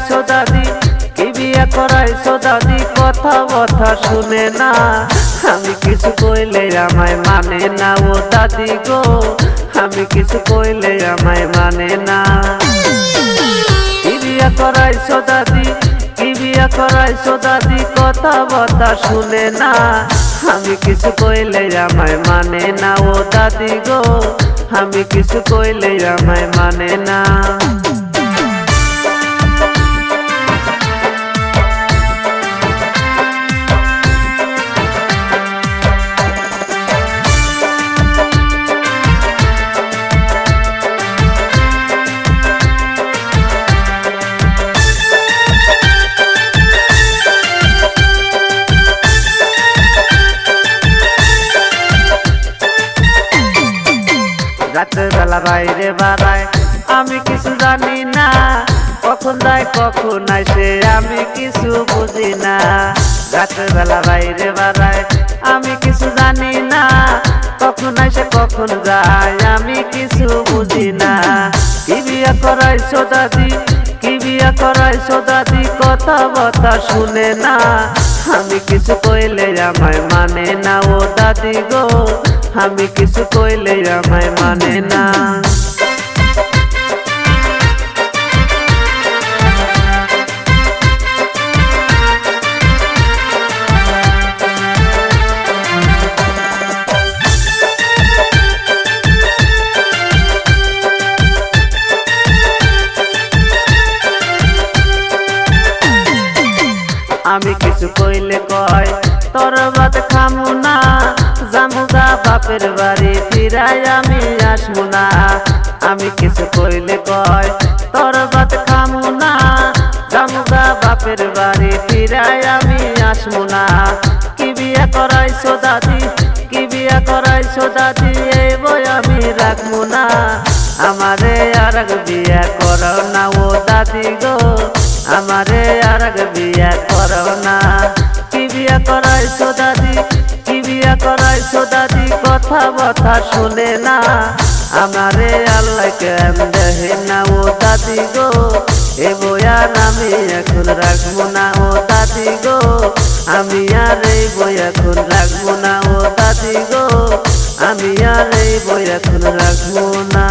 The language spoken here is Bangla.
করাইছো দাদি কি বিয়া করাইছো দাদি, কথা কথা শুনে না। আমি কিছু কইলে আমায় মানে না ও দাদি গো। আমি কিছু কইলে আমায় মানে না। কি বিয়া করাইছো দাদি কি বিয়া করাইছো দাদি, কথা কথা শুনে না। আমি কিছু কইলে আমায় মানে না ও দাদি গো। আমি কিছু কইলে আমায় মানে না। রাতের বেলা বাইরে বাড়ায়। আমি কিছু জানি না, কখন যায়, কখন আসে আমি কিছু বুঝি না। রাতের বেলা বাইরে বাড়ায়, আমি কিছু জানি না, কখন আসে কখন যায়, আমি কিছু বুঝি না। কি বিয়া করাইছো দাদি কি বিয়া করাইছো দাদি কথা বথা শুনে না। আমি কিছু কইলে আমায় মানে না ও দাদি গো। আমি কিছু কইলে আমায় মানে না। আমি কিছু কইলে কয় তোর বাদ খামু না। বাপের বাড়ি ফিরাই আমি আসব না। আমি কিছু কইলে কয়, তোর বাদ খামু না। জামুগা বাপের বাড়ি ফিরাই আমি আসব না। কি বিয়া করাইছো দাদি? কি বিয়া করাইছো দাদি? এই বই আমি রাখব না। আমারে আর বিয়া করো না ও দাদি গো। আমারে আর বিয়া করো না। কি বিয়া করাইছো দাদি? কি বিয়া করাইছো দাদি? কথা বথা শুনে না। আমারে আল্লাহ কেন দেহে না ও দাদি গো? এ বয়ান আমি এখন রাখব না ও দাদি গো। আমি আর এই বই এখন রাখব না ও দাদি গো। আমি আর এই বই এখন রাখব না।